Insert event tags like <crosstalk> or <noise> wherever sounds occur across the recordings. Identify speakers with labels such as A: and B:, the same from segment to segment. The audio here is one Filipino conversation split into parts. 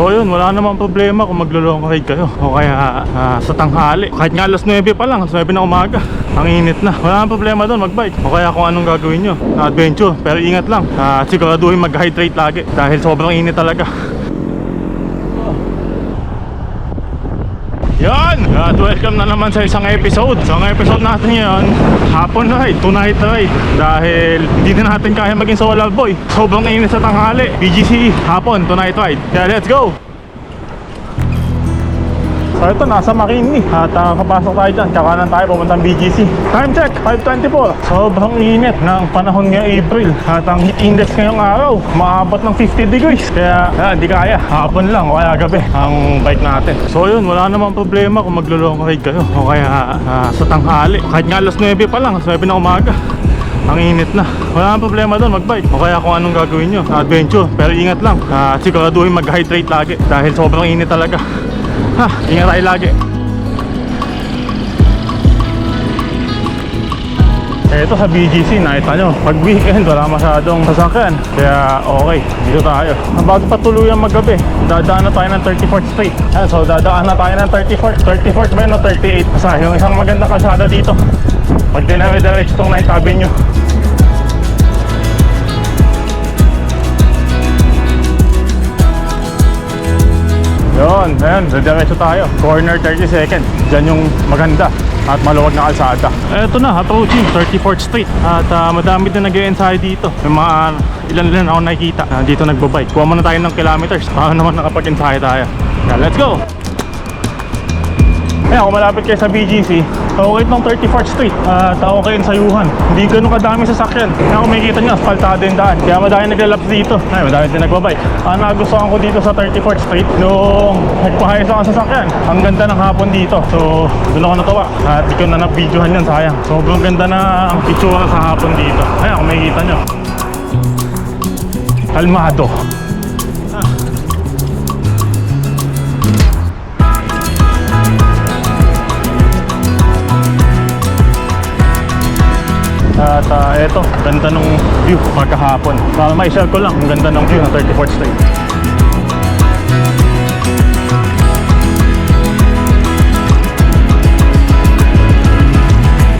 A: So yun, wala namang problema kung maglo-long ride kayo <laughs> o kaya ah, sa tanghali. Kahit nga alas 9 pa lang, alas 9 na umaga. <laughs> Ang init na. Wala namang problema doon magbike o kaya kung anong gagawin nyo adventure. Pero ingat lang, ah, siguraduhin mag-hydrate lagi dahil sobrang init talaga. <laughs> Yan! At welcome na naman sa isang episode. So ang episode natin ngayon, hapon ride, tonight ride. Dahil hindi na natin kaya maging solo boy. Sobrang init sa tanghali. BGC, hapon, tonight ride. Kaya let's go! So ito, nasa Makini At uh, papasok tayo dyan, kakanan tayo pumuntang BGC Time check, 5.24 Sobrang init ng panahon ngayong April At ang heat index ngayong araw Maabot ng 50 degrees Kaya ah, hindi kaya, hapon lang o kaya gabi Ang bike natin So yun, wala namang problema kung maglo-long ride kayo O kaya ah, sa tanghali Kahit nga alas 9 pa lang, alas 9 na umaga ang init na. Wala nang problema doon magbike. O kaya kung anong gagawin nyo. Adventure. Pero ingat lang. Uh, siguraduhin mag-hydrate lagi. Dahil sobrang init talaga. Ha, ingat tayo lagi. Ito sa BGC, nakita nyo, pag weekend wala masyadong sasakyan. Kaya okay, dito tayo. Bago pa tuluyan maggabi, dadaan na tayo ng 34th Street. Ayan, so dadaan na tayo ng 34th. 34th ba yun o 38? Basta yung isang magandang kalsada dito. Pag dinami-diretso itong 9th Avenue. Yun, ayan, diretso tayo. Corner 32nd. Diyan yung maganda at maluwag na kalsada. Eto na, approaching 34th Street. At ah, madami din nag ensayo dito. May mga ilan-ilan ako nakikita na dito nagbabike. Kuha muna tayo ng kilometers para naman nakapag-ensayo tayo. Kaya let's go! Ayan, kung malapit kayo sa BGC, okay ng 34th Street at okay yung sayuhan. Hindi ganun kadami sasakyan. Kaya kung makikita nyo, asfaltado yung daan. Kaya madami naglalaps dito. Ay, madami din nagbabike. Ang nagustuhan ko dito sa 34th Street, nung nagpahayos ako sa sasakyan, ang ganda ng hapon dito. So, doon ako natuwa. At di ko na na-videohan yan, sayang. Sobrang ganda na ang picture sa hapon dito. Ayan, kung makikita nyo. Kalmado. Eto, ganda ng view pagkahapon. Para may share ko lang, ang ganda ng view ng 34th Street.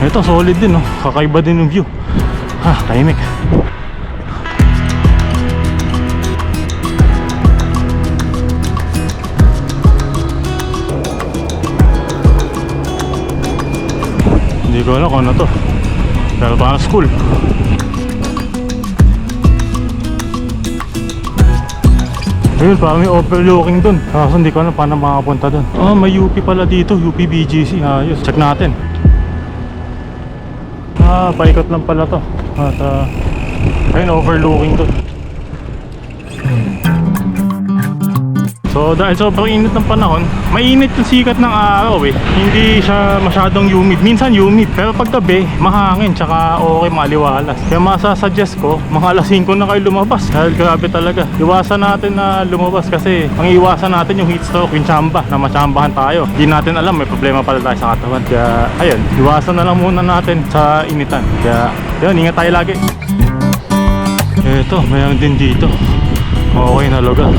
A: Ito, solid din, no? Kakaiba din yung view. Ha, tahimik. Hindi ko alam kung ano to. Pero parang school. Ayun, parang may overlooking dun. Kaso hindi ko alam paano makapunta dun. Oh, may UP pala dito. UP BGC. Ayos. Check natin. Ah, paikot lang pala to. At, ah, ayun, overlooking dun. So dahil sobrang init ng panahon, mainit yung sikat ng araw eh. Hindi siya masyadong humid. Minsan humid, pero pag gabi, mahangin, tsaka okay maliwalas. Kaya masasuggest ko, mga alas 5 na kayo lumabas. Dahil grabe talaga. Iwasan natin na lumabas kasi ang iwasan natin yung heat stroke, yung chamba, na machambahan tayo. Hindi natin alam, may problema pala tayo sa katawan. Kaya ayun, iwasan na lang muna natin sa initan. Kaya yun, ingat tayo lagi. Eto, mayroon din dito. Okay na lugar.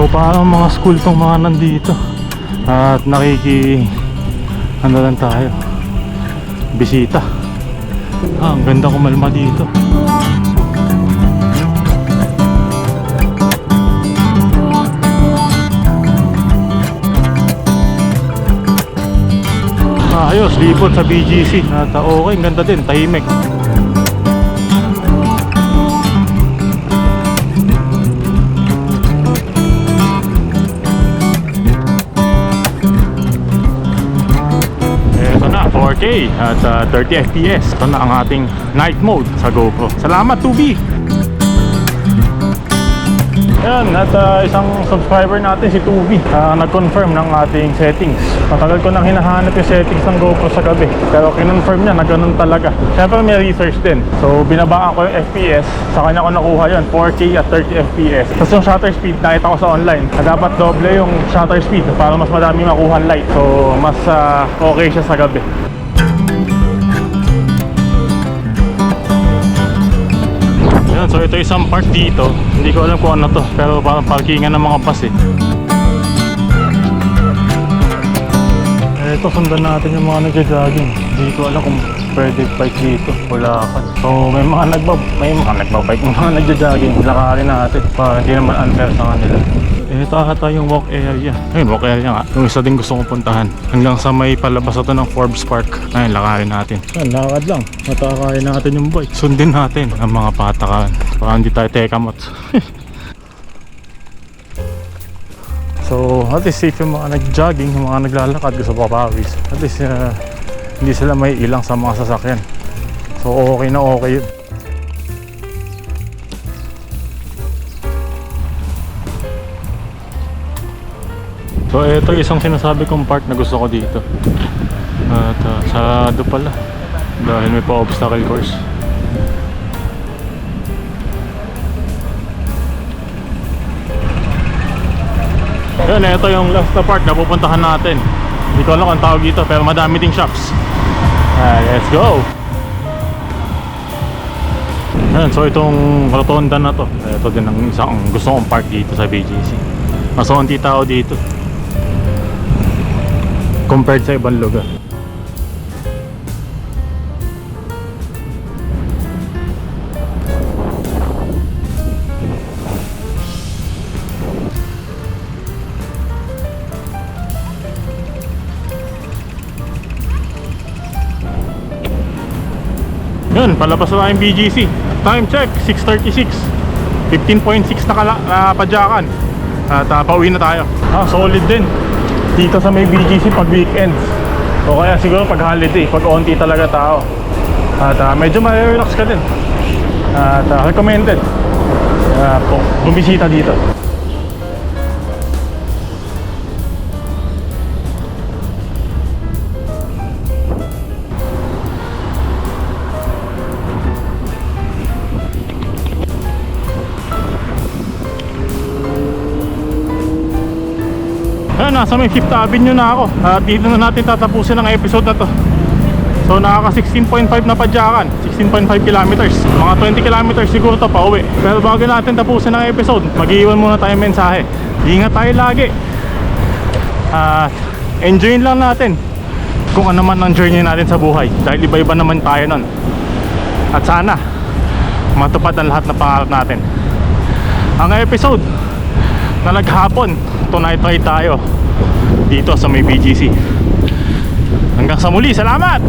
A: So parang mga school tong mga nandito? At nakiki Ano lang tayo? Bisita. Ah, Ang ganda kumalma dito. Ayos, lipot sa BGC At ah, okay, ganda din, tahimik 4K at uh, 30 FPS. Ito na ang ating night mode sa GoPro. Salamat, 2B! Yan, at uh, isang subscriber natin si Tubi uh, nag-confirm ng ating settings. Matagal ko nang hinahanap yung settings ng GoPro sa gabi. Pero kinonfirm niya na ganun talaga. Siyempre may research din. So binabaan ko yung FPS. Sa kanya ko nakuha yun, 4K at 30 FPS. Tapos yung shutter speed, nakita ko sa online. Na dapat doble yung shutter speed para mas madami makuha light. So mas uh, okay siya sa gabi. So ito isang park dito. Hindi ko alam kung ano to. Pero parang parkingan ng mga bus eh. Ito, sundan natin yung mga nagja-jogging. Hindi ko alam kung pwede bike dito. Ka. So, may mga nagba may mga nagbabike, <laughs> mga nagja-jogging. Lakarin natin para hindi naman unfair sa kanila. Ito ata yung walk area. Ayun, walk area nga. Yung isa din gusto kong puntahan. Hanggang sa may palabas ito ng Forbes Park. Ayun, lakarin natin. Ayun, lakad lang. Matakarin natin yung bike. Sundin natin ang mga patakan. Para hindi tayo tekamot. <laughs> So, at least safe yung mga nag-jogging, yung mga naglalakad gusto papawis. At least uh, hindi sila may ilang sa mga sasakyan. So, okay na okay yun. So, ito isang sinasabi kong part na gusto ko dito. At uh, sarado pala. Dahil may pa-obstacle course. Yun, ito yung last na part na pupuntahan natin. Hindi ko alam kung tawag dito, pero madami ding shops. Ah, let's go! Yan, so itong rotonda na to, ito din ang isang gusto kong park dito sa BGC. Mas konti tao dito. Compared sa ibang lugar. Yun, palabas na tayong BGC. Time check, 6.36. 15.6 na kala, padyakan. At uh, pauwi na tayo. Ah, solid din. Dito sa may BGC pag weekends. O kaya siguro pag holiday, pag onti talaga tao. At uh, medyo ma-relax ka din. At uh, recommended. Uh, bumisita dito. Ayun, nasa may 5th Avenue na ako. At dito na natin tatapusin ang episode na to. So nakaka 16.5 na padyakan, 16.5 kilometers. Mga 20 kilometers siguro to pa uwi. Pero bago natin tapusin ang episode, mag-iwan muna tayo mensahe. Ingat tayo lagi. At enjoyin lang natin kung ano man ang journey natin sa buhay. Dahil iba-iba naman tayo nun. At sana matupad ang lahat ng pangarap natin. Ang episode na naghapon, tonight ride tayo dito sa may BGC. Hanggang sa muli, salamat!